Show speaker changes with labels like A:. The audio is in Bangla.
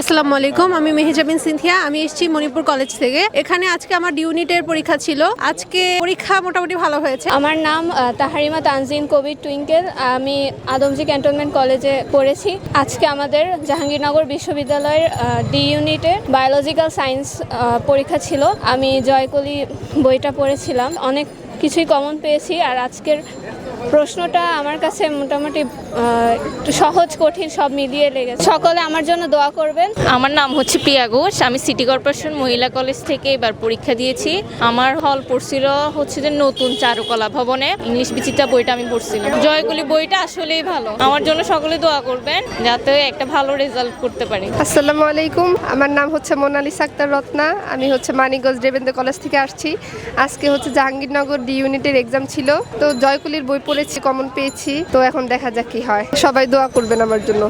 A: আসসালামু আলাইকুম, আমি মেহেজাবিন সিনথিয়া। আমি এসেছি মণিপুর কলেজ থেকে। এখানে আজকে আমার ইউনিটের পরীক্ষা ছিল। আজকে পরীক্ষা মোটামুটি ভালো হয়েছে।
B: আমার নাম তাহারিমা তানজিন কবির টুইঙ্কেল। আমি আদমজি ক্যান্টনমেন্ট কলেজে পড়েছি। আজকে আমাদের জাহাঙ্গীরনগর বিশ্ববিদ্যালয়ের ডি ইউনিটের বায়োলজিক্যাল সায়েন্স পরীক্ষা ছিল। আমি জয়কলি বইটা পড়েছিলাম। অনেক কিছুই কমন পেয়েছি। আর আজকের প্রশ্নটা আমার কাছে মোটামুটি একটু সহজ কঠিন সব মিলিয়ে লেগেছে। সকলে আমার জন্য দোয়া করবেন।
C: আমার নাম হচ্ছে প্রিয়া ঘোষ। আমি সিটি কর্পোরেশন মহিলা কলেজ থেকে এবার পরীক্ষা দিয়েছি। আমার হল পড়ছিল হচ্ছে যে নতুন চারুকলা ভবনে। ইংলিশ বিচিত্রা বইটা আমি পড়ছিলাম। জয়গুলি বইটা আসলেই ভালো। আমার জন্য সকলে দোয়া করবেন যাতে একটা ভালো রেজাল্ট করতে পারি।
D: আসসালামু আলাইকুম। আমার নাম হচ্ছে মোনালিসা আক্তার রত্না। আমি হচ্ছে মানিকগঞ্জ দেবেন্দ্র কলেজ থেকে আসছি। আজকে হচ্ছে জাহাঙ্গীরনগর ডি ইউনিটের এক্সাম ছিল। তো জয়কুলির বই পড়েছি কমন পেয়েছি। তো এখন দেখা যাক কি হয়। সবাই দোয়া করবেন আমার জন্য।